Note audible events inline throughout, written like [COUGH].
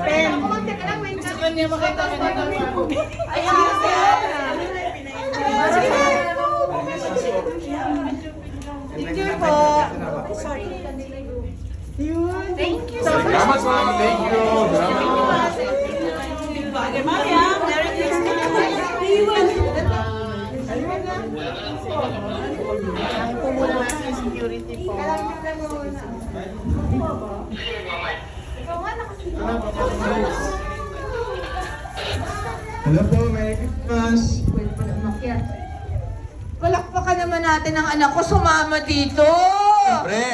Pen. Gusto ko niya makita ka na Picture po. Thank you. Salamat po. Thank you. Salamat po. Maya, Merry Christmas. Security po. Hello po. Merry Christmas. Palakpakan naman natin ang anak ko sumama dito. Pre.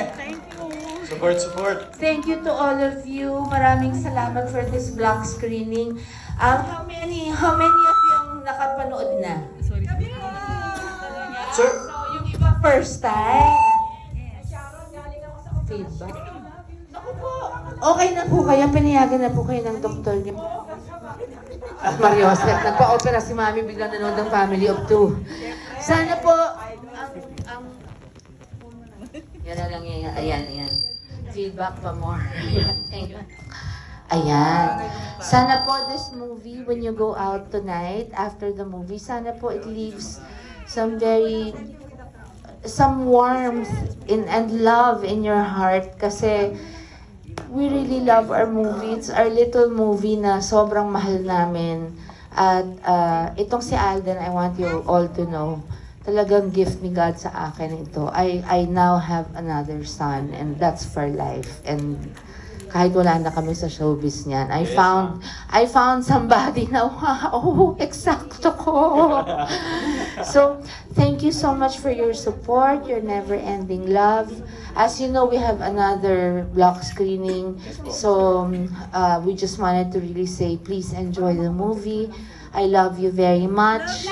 Support, support. Thank you to all of you. Maraming salamat for this vlog screening. Um, how many, how many of you ang nakapanood na? Sir. So, yung iba first time. Feedback. Okay na po kayo. Pinayagan na po kayo ng doktor niyo. At Mario Joseph, nagpa-opera si Mami biglang nanood ng Family of Two. Sana po, ang, ang, yan na lang yan. Ayan, ayan. Feedback pa more. [LAUGHS] You. Ayan. Sana po this movie, when you go out tonight, after the movie, sana po it leaves some very, some warmth in, and love in your heart. Kasi we really love our movie. It's our little movie na sobrang mahal namin. At uh, itong si Alden, I want you all to know, talagang gift ni God sa akin ito. I, I now have another son and that's for life. And kahit wala na kami sa showbiz niyan, I found I found somebody na wow, eksakto ko. [LAUGHS] so, thank you so much for your support, your never-ending love. As you know, we have another block screening. So, um, uh, we just wanted to really say, please enjoy the movie. I love you very much.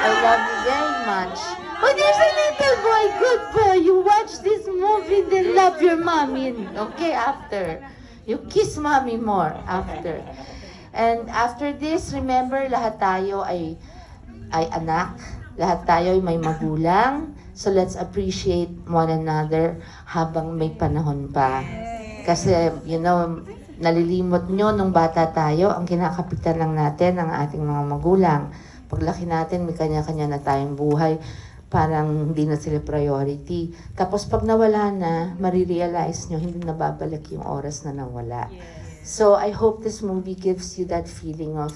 I love you very much. Oh, there's a little boy. Good boy. You watch this movie, then love your mommy. Okay, after. You kiss mommy more after. And after this, remember, lahat tayo ay, ay anak. Lahat tayo ay may magulang. So let's appreciate one another habang may panahon pa. Kasi, you know, nalilimot nyo nung bata tayo, ang kinakapitan lang natin ang ating mga magulang. Paglaki natin, may kanya-kanya na tayong buhay. Parang hindi na sila priority. Tapos pag nawala na, marirealize nyo, hindi na babalik yung oras na nawala. So I hope this movie gives you that feeling of,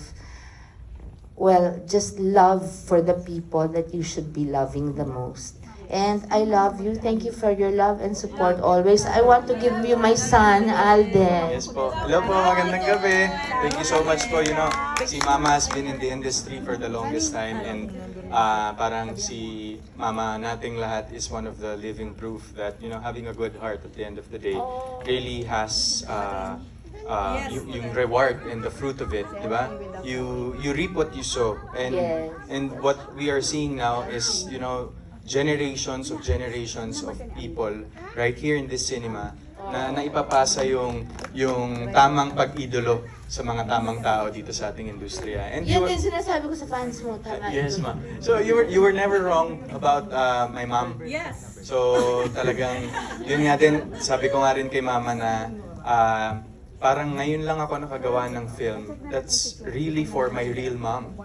well, just love for the people that you should be loving the most. And I love you. Thank you for your love and support always. I want to give you my son, Alden. Yes po. Hello po, magandang gabi. Thank you so much po. You know, si Mama has been in the industry for the longest time and uh, parang si Mama nating lahat is one of the living proof that, you know, having a good heart at the end of the day really has uh, uh, y- yung reward and the fruit of it, di ba? You you reap what you sow. And Yes. and what we are seeing now is, you know, generations of generations of people right here in this cinema na naipapasa yung yung tamang pag-idolo sa mga tamang tao dito sa ating industriya. And were- din sinasabi ko sa fans mo. Tama. Yes, ma'am. So you were you were never wrong about uh, my mom. Yes. So talagang yun nga din sabi ko nga rin kay mama na ah, parang ngayon lang ako nakagawa ng film that's really for my real mom.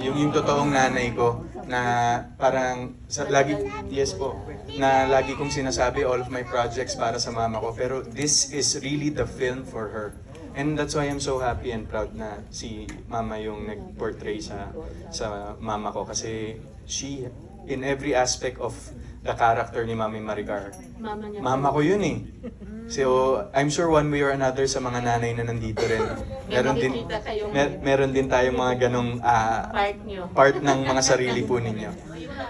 Yung yung totoong nanay ko na parang sa, lagi yes po na lagi kong sinasabi all of my projects para sa mama ko pero this is really the film for her. And that's why I'm so happy and proud na si mama yung nag-portray sa sa mama ko kasi she in every aspect of the character ni Mami Maricar. Mama niya. Mama ko yun eh. So, I'm sure one way or another sa mga nanay na nandito rin. [LAUGHS] Meron din makikita kayong- mer- meron din tayong mga ganong ah, Part niyo. part ng mga sarili po ninyo.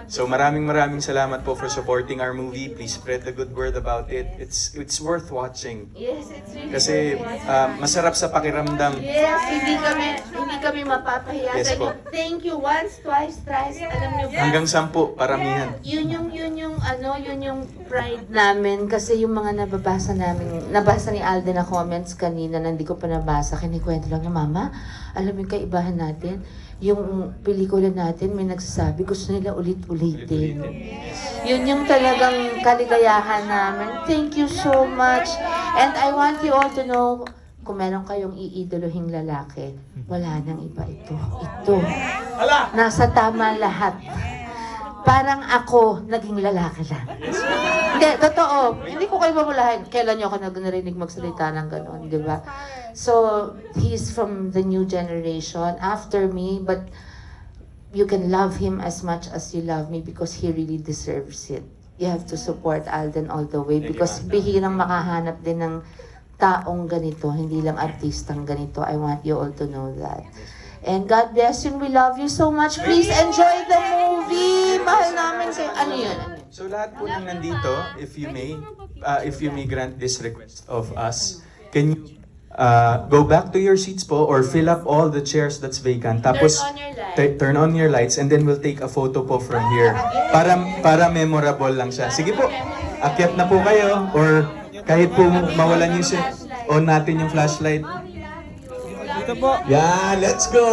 So maraming maraming salamat po for supporting our movie. Please spread the good word about it. It's it's worth watching. Yes, it's really Kasi ah, masarap sa pakiramdam. Yes, hindi kami hindi kami mapapahiya Yes sa inyo. po. Thank you once, twice, thrice. Alam niyo ba? Hanggang sampu, paramihan. Yun yung ano, yun yung pride namin kasi yung mga nababasa namin, nabasa ni Alden na comments kanina na hindi ko pa nabasa, kinikwento lang na mama, alam mo yung kaibahan natin, yung pelikula natin, may nagsasabi, gusto nila ulit-ulitin. Yun yung talagang kaligayahan namin. Thank you so much. And I want you all to know, kung meron kayong iidolohing lalaki, wala nang iba ito. Ito. Nasa tama lahat. Parang ako, naging lalaki lang. Hindi, totoo. Hindi ko kayo mamulahin. Kailan niyo ako narinig magsalita ng gano'n, di ba? So, he's from the new generation after me, but you can love him as much as you love me because he really deserves it. You have to support Alden all the way because bihirang makahanap din ng taong ganito, hindi lang artistang ganito. I want you all to know that. And God bless you we love you so much. Please enjoy the movie. Mahal namin kayo. Ano yun? So lahat po ng nandito, if you may, uh, if you may grant this request of us, can you uh, go back to your seats po or fill up all the chairs that's vacant. Tapos on your lights. t- turn on your lights and then we'll take a photo po from here. Para para memorable lang siya. Sige po. Akyat na po kayo or kahit po mawalan yung si- on natin yung flashlight. Dito po. Yan, let's go!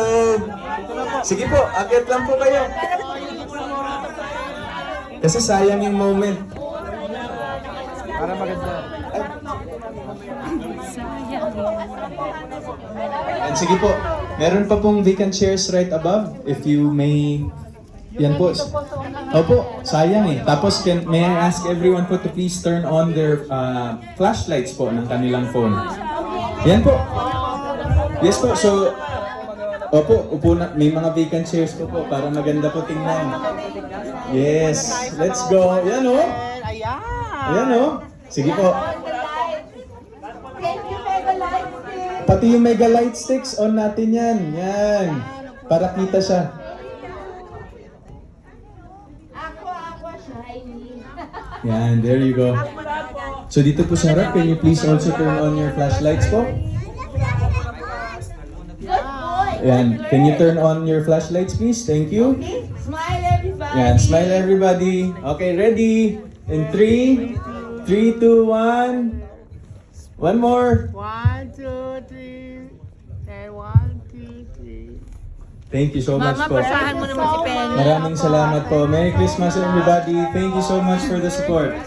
Sige po, akyat lang po kayo. Kasi sayang yung moment. Para maganda. And sige po, meron pa pong vacant chairs right above. If you may... Yan po. Opo, sayang eh. Tapos can, may I ask everyone po to please turn on their uh, flashlights po ng kanilang phone. Yan po. Yes po, so... Opo, upo na, may mga vacant chairs po po para maganda po tingnan. Yes, let's go. Yan o. Ayan. Ayan o. Sige po. Pati yung mega light sticks, on natin yan. Yan. Para kita siya. Yan, there you go. So dito po sa harap, can you please also turn on your flashlights po? Yan, can you turn on your flashlights please? Thank you. Smile everybody. Yan, smile everybody. Okay, ready? In three, three, two, one. One more. One, two, three. And one, two, three. Thank you so much po. Pasahan mo naman si Penny. Maraming salamat po. Merry Christmas everybody. Thank you so much for the support.